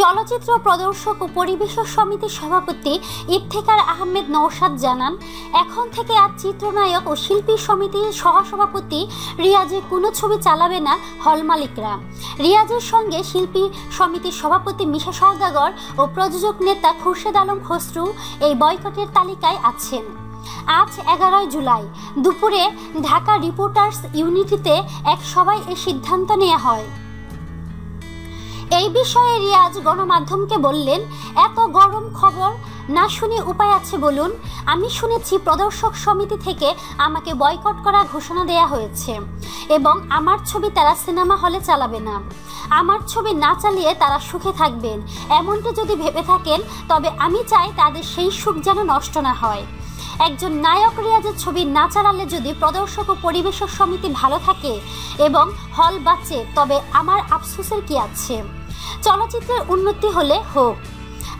চলচ্চিত্র প্রদর্শক ও পরিবেশক সমিতির সভাপতি ইফতেখার আহমেদ নওশাদ জানান, এখন থেকে আর চিত্রনায়ক ও শিল্পী সমিতির সহসভাপতি রিয়াজের কোনো ছবি চালাবে না হল মালিকরা। রিয়াজের সঙ্গে শিল্পী সমিতির সভাপতি মিশা সওদাগর ও প্রযোজক নেতা খুরশেদ আলম খসরু এই বয়কটের তালিকায় আছেন। আজ এগারোই জুলাই, দুপুরে ঢাকা রিপোর্টার্স ইউনিটিতে এক সভায় এই সিদ্ধান্ত নেওয়া হয়। এই বিষয়ে রিয়াজ গণমাধ্যমকে বললেন, এত গরম খবর না শুনে উপায় আছে বলুন। আমি শুনেছি প্রদর্শক সমিতি থেকে আমাকে বয়কট করার ঘোষণা দেয়া হয়েছে এবং আমার ছবি তারা সিনেমা হলে চালাবে না। আমার ছবি না চালিয়ে তারা সুখে থাকবেন। এমনটি যদি ভেবে থাকেন, তবে আমি চাই তাদের সেই সুখ যেন নষ্ট না হয়। একজন নায়ক রিয়াজের ছবি না চালালে যদি প্রদর্শক ও পরিবেশক সমিতি ভালো থাকে এবং হল বাঁচে, তবে আমার আফসোসের কি আছে? চলচ্চিত্রের উন্নতি হলে হোক।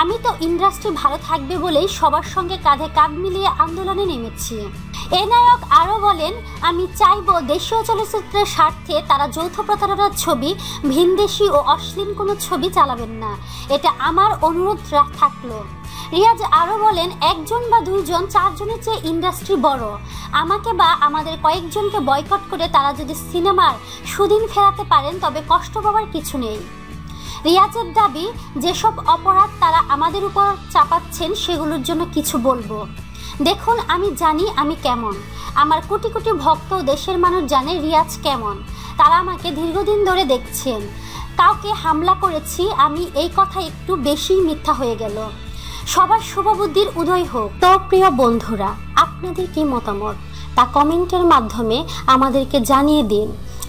আমি তো ইন্ডাস্ট্রি ভালো থাকবে বলেই সবার সঙ্গে কাঁধে কাঁধ মিলিয়ে আন্দোলনে নেমেছি। এ নায়ক আরও বলেন, আমি চাইব দেশীয় চলচ্চিত্রের স্বার্থে তারা যৌথ প্রতারণার ছবি, ভিনদেশি ও অশ্লীল কোনো ছবি চালাবেন না। এটা আমার অনুরোধ থাকল। রিয়াজ আরও বলেন, একজন বা দুইজন, চারজনের চেয়ে ইন্ডাস্ট্রি বড়। আমাকে বা আমাদের কয়েকজনকে বয়কট করে তারা যদি সিনেমার সুদিন ফেরাতে পারেন, তবে কষ্ট পাওয়ার কিছু নেই। রিয়াজের দাবি, যেসব অপরাধ তারা আমাদের উপর চাপাচ্ছেন, সেগুলোর জন্য কিছু বলব। দেখুন, আমি জানি আমি কেমন। আমার কোটি কোটি ভক্ত দেশের মানুষ জানে রিয়াজ কেমন। তারা আমাকে দীর্ঘদিন ধরে দেখছেন। কাউকে হামলা করেছি, আমি এই কথা একটু বেশি মিথ্যা হয়ে গেল। সবার শুভবুদ্ধির উদয় হোক। তো প্রিয় বন্ধুরা, আপনাদের কি মতামত? তা কমেন্টের মাধ্যমে আমাদেরকে জানিয়ে দিন।